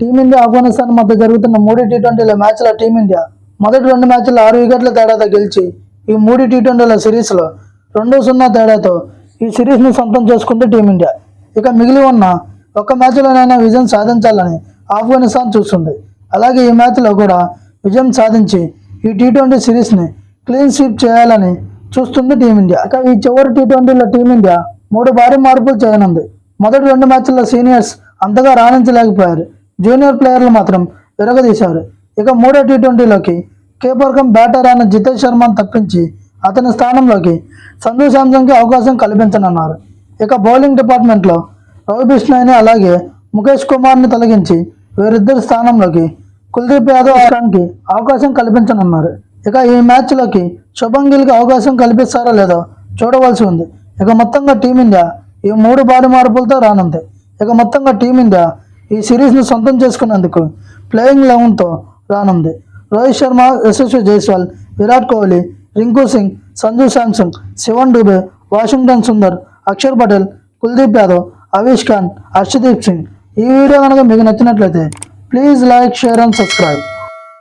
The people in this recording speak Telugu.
టీమిండియా ఆఫ్ఘనిస్తాన్ మధ్య జరుగుతున్న మూడు టీ ట్వంటీల మ్యాచ్ల టీమిండియా మొదటి రెండు మ్యాచ్లు ఆరు వికెట్ల తేడాతో గెలిచి ఈ మూడు టీ ట్వంటీల సిరీస్లో రెండు సున్నా తేడాతో ఈ సిరీస్ను సొంతం చేసుకుంది టీమిండియా. ఇక మిగిలి ఉన్న ఒక్క మ్యాచ్లోనైనా విజయం సాధించాలని ఆఫ్ఘనిస్తాన్ చూస్తుంది. అలాగే ఈ మ్యాచ్లో కూడా విజయం సాధించి ఈ టీ ట్వంటీ సిరీస్ని క్లీన్ స్వీప్ చేయాలని చూస్తుంది టీమిండియా. ఇక ఈ చివరి టీ ట్వంటీలో టీమిండియా మూడు భారీ మార్పులు చేయనుంది. మొదటి రెండు మ్యాచ్ల్లో సీనియర్స్ అంతగా రాణించలేకపోయారు. జూనియర్ ప్లేయర్లు మాత్రం విరగదీశారు. ఇక మూడో టీ ట్వంటీలోకి కేపర్కం బ్యాటర్ అయిన జితేష్ శర్మను తప్పించి అతని స్థానంలోకి సంజు శాంసంగ్కి అవకాశం కల్పించనున్నారు. ఇక బౌలింగ్ డిపార్ట్మెంట్లో రవి బిష్ణాయిని అలాగే ముఖేష్ కుమార్ని తొలగించి వీరిద్దరి స్థానంలోకి కుల్దీప్ యాదవ్ ఆడడానికి అవకాశం కల్పించనున్నారు. ఇక ఈ మ్యాచ్లోకి శుభం గిల్కి అవకాశం కల్పిస్తారో లేదో చూడవలసి ఉంది. ఇక మొత్తంగా టీమిండియా ఈ మూడు భారీ మార్పులతో రానుంది. ఇక మొత్తంగా టీమిండియా ఈ సిరీస్ను సొంతం చేసుకున్నందుకు ప్లేయింగ్ లెవెన్తో రానుంది. రోహిత్ శర్మ యశస్వి జైస్వాల్ విరాట్ కోహ్లీ రింకు సింగ్ సంజు శాంసంగ్ శివన్ డూబే వాషింగ్టన్ సుందర్ అక్షర్ పటేల్ కుల్దీప్ యాదవ్ అవీష్ ఖాన్ హర్షదీప్ సింగ్. ఈ వీడియో కనుక మీకు నచ్చినట్లయితే please like share and subscribe.